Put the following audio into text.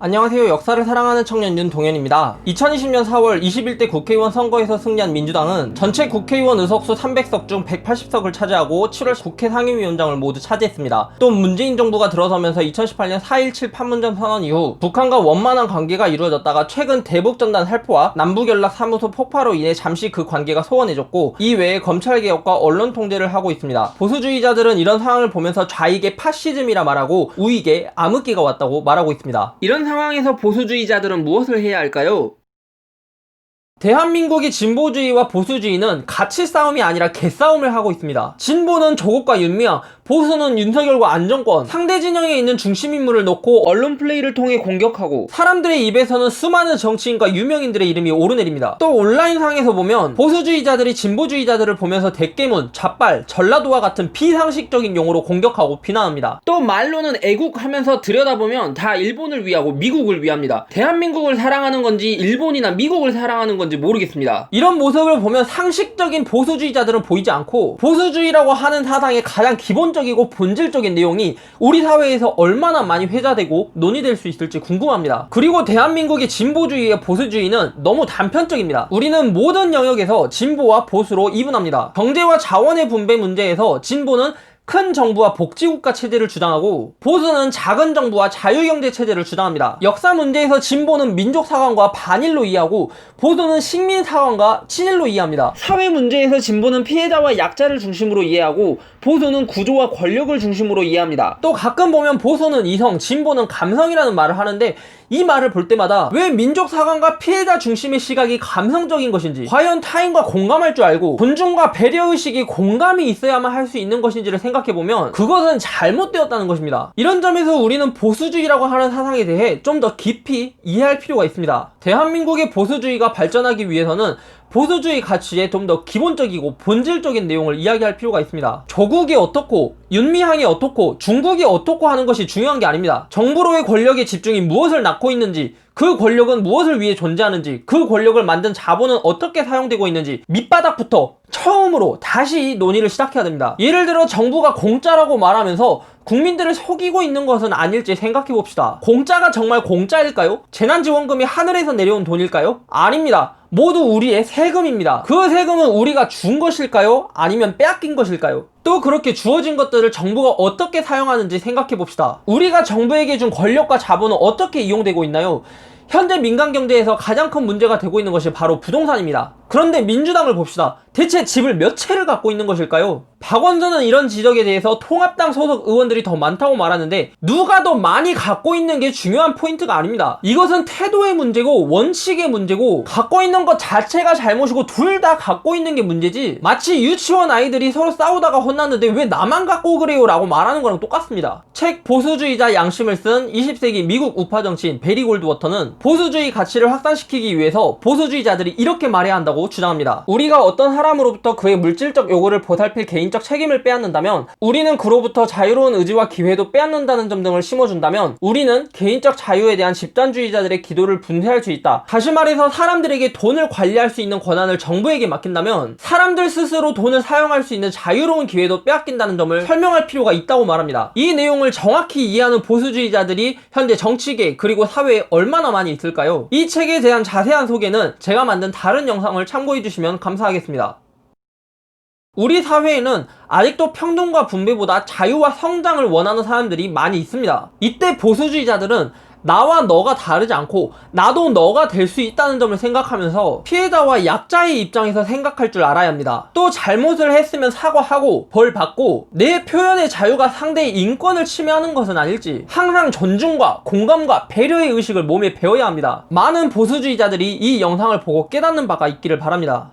안녕하세요. 역사를 사랑하는 청년 윤동현입니다. 2020년 4월 21대 국회의원 선거에서 승리한 민주당은 전체 국회의원 의석수 300석 중 180석을 차지하고 7월 국회 상임위원장을 모두 차지했습니다. 또 문재인 정부가 들어서면서 2018년 4.17 판문점 선언 이후 북한과 원만한 관계가 이루어졌다가 최근 대북 전단 살포와 남북 연락 사무소 폭파로 인해 잠시 그 관계가 소원해졌고 이외에 검찰 개혁과 언론 통제를 하고 있습니다. 보수주의자들은 이런 상황을 보면서 좌익의 파시즘이라 말하고 우익의 암흑기가 왔다고 말하고 있습니다. 이런 상황에서 보수주의자들은 무엇을 해야 할까요? 대한민국의 진보주의와 보수주의는 가치 싸움이 아니라 개싸움을 하고 있습니다. 진보는 조국과 윤미향, 보수는 윤석열과 안정권, 상대 진영에 있는 중심 인물을 놓고 언론 플레이를 통해 공격하고 사람들의 입에서는 수많은 정치인과 유명인들의 이름이 오르내립니다. 또 온라인상에서 보면 보수주의자들이 진보주의자들을 보면서 대깨문, 좌빨, 전라도와 같은 비상식적인 용어로 공격하고 비난합니다. 또 말로는 애국하면서 들여다보면 다 일본을 위하고 미국을 위합니다. 대한민국을 사랑하는 건지 일본이나 미국을 사랑하는 건지 모르겠습니다. 이런 모습을 보면 상식적인 보수주의자들은 보이지 않고 보수주의라고 하는 사상의 가장 기본적이고 본질적인 내용이 우리 사회에서 얼마나 많이 회자되고 논의될 수 있을지 궁금합니다. 그리고 대한민국의 진보주의와 보수주의는 너무 단편적입니다. 우리는 모든 영역에서 진보와 보수로 이분합니다. 경제와 자원의 분배 문제에서 진보는 큰 정부와 복지국가 체제를 주장하고 보수는 작은 정부와 자유경제 체제를 주장합니다. 역사 문제에서 진보는 민족 사관과 반일로 이해하고 보수는 식민 사관과 친일로 이해합니다. 사회 문제에서 진보는 피해자와 약자를 중심으로 이해하고 보수는 구조와 권력을 중심으로 이해합니다. 또 가끔 보면 보수는 이성, 진보는 감성이라는 말을 하는데 이 말을 볼 때마다 왜 민족 사관과 피해자 중심의 시각이 감성적인 것인지 과연 타인과 공감할 줄 알고 존중과 배려 의식이 공감이 있어야만 할 수 있는 것인지를 생각 해보면 그것은 잘못되었다는 것입니다. 이런 점에서 우리는 보수주의라고 하는 사상에 대해 좀 더 깊이 이해할 필요가 있습니다. 대한민국의 보수주의가 발전하기 위해서는 보수주의 가치에 좀더 기본적이고 본질적인 내용을 이야기할 필요가 있습니다. 조국이 어떻고 윤미향이 어떻고 중국이 어떻고 하는 것이 중요한 게 아닙니다. 정부로의 권력의 집중이 무엇을 낳고 있는지 그 권력은 무엇을 위해 존재하는지 그 권력을 만든 자본은 어떻게 사용되고 있는지 밑바닥부터 처음으로 다시 논의를 시작해야 됩니다. 예를 들어 정부가 공짜라고 말하면서 국민들을 속이고 있는 것은 아닐지 생각해 봅시다. 공짜가 정말 공짜일까요? 재난지원금이 하늘에서 내려온 돈일까요? 아닙니다. 모두 우리의 세금입니다. 그 세금은 우리가 준 것일까요? 아니면 빼앗긴 것일까요? 또 그렇게 주어진 것들을 정부가 어떻게 사용하는지 생각해 봅시다. 우리가 정부에게 준 권력과 자본은 어떻게 이용되고 있나요? 현재 민간 경제에서 가장 큰 문제가 되고 있는 것이 바로 부동산입니다. 그런데 민주당을 봅시다. 대체 집을 몇 채를 갖고 있는 것일까요? 박원순은 이런 지적에 대해서 통합당 소속 의원들이 더 많다고 말하는데 누가 더 많이 갖고 있는 게 중요한 포인트가 아닙니다. 이것은 태도의 문제고 원칙의 문제고 갖고 있는 것 자체가 잘못이고 둘 다 갖고 있는 게 문제지 마치 유치원 아이들이 서로 싸우다가 혼났는데 왜 나만 갖고 그래요 라고 말하는 거랑 똑같습니다. 책 보수주의자 양심을 쓴 20세기 미국 우파 정치인 베리 골드워터는 보수주의 가치를 확산시키기 위해서 보수주의자들이 이렇게 말해야 한 다고 주장합니다. 우리가 어떤 사람으로부터 그의 물질적 요구를 보살필 개인적 책임을 빼앗는다면 우리는 그로부터 자유로운 의지와 기회도 빼앗는다는 점 등을 심어준다면 우리는 개인적 자유에 대한 집단주의자들의 기도를 분쇄할 수 있다. 다시 말해서 사람들에게 돈을 관리할 수 있는 권한을 정부에게 맡긴다면 사람들 스스로 돈을 사용할 수 있는 자유로운 기회도 빼앗긴다는 점을 설명할 필요가 있다고 말합니다. 이 내용을 정확히 이해하는 보수주의자들이 현재 정치계 그리고 사회에 얼마나 많이 있을까요? 이 책에 대한 자세한 소개는 제가 만든 다른 영상을 참고해 주시면 감사하겠습니다. 우리 사회에는 아직도 평등과 분배보다 자유와 성장을 원하는 사람들이 많이 있습니다. 이때 보수주의자들은 나와 너가 다르지 않고 나도 너가 될 수 있다는 점을 생각하면서 피해자와 약자의 입장에서 생각할 줄 알아야 합니다. 또 잘못을 했으면 사과하고 벌 받고 내 표현의 자유가 상대의 인권을 침해하는 것은 아닐지 항상 존중과 공감과 배려의 의식을 몸에 배워야 합니다. 많은 보수주의자들이 이 영상을 보고 깨닫는 바가 있기를 바랍니다.